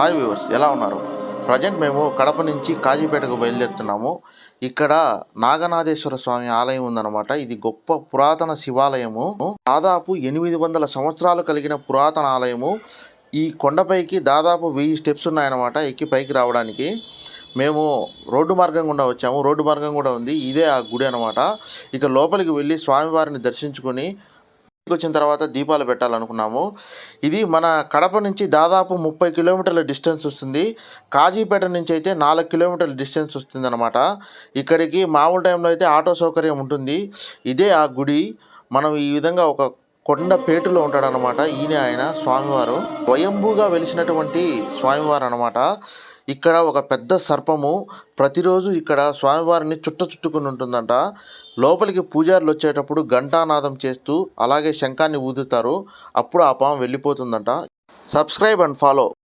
Hi viewers ఎలా ఉన్నారు? Present మేము కడప నుంచి కాజీపేటకు బయలుదేరుతున్నాము. ఇక్కడ నాగనాథేశ్వర స్వామి ఆలయం ఉందన్నమాట. ఇది గొప్ప పురాతన శివాలయము. దాదాపు ఎనిమిది వందల సంవత్సరాలు కలిగిన పురాతన ఆలయము. ఈ కొండపైకి దాదాపు వెయ్యి స్టెప్స్ ఉన్నాయన్నమాట ఎక్కి పైకి రావడానికి. మేము రోడ్డు మార్గం గుండా వచ్చాము. రోడ్డు మార్గం కూడా ఉంది. ఇదే ఆ గుడి అనమాట ఇక లోపలికి వెళ్ళి స్వామివారిని దర్శించుకొని వచ్చిన తర్వాత దీపాలు పెట్టాలనుకున్నాము. ఇది మన కడప నుంచి దాదాపు ముప్పై కిలోమీటర్ల డిస్టెన్స్ వస్తుంది. కాజీపేట నుంచి అయితే నాలుగు కిలోమీటర్ల డిస్టెన్స్ వస్తుంది అనమాట ఇక్కడికి మామూలు టైంలో అయితే ఆటో సౌకర్యం ఉంటుంది. ఇదే ఆ గుడి. మనం ఈ విధంగా ఒక కొండ పేటులో ఉంటాడనమాట ఈయన ఆయన స్వామివారు. స్వయంభూగా వెలిసినటువంటి స్వామివారు అనమాట ఇక్కడ ఒక పెద్ద సర్పము ప్రతిరోజు ఇక్కడ స్వామివారిని చుట్ట చుట్టుకుని ఉంటుందంట. లోపలికి పూజారులు వచ్చేటప్పుడు ఘంటానాదం చేస్తూ అలాగే శంఖాన్ని ఊదుతారు. అప్పుడు ఆ పాము వెళ్ళిపోతుందంట. Subscribe and follow.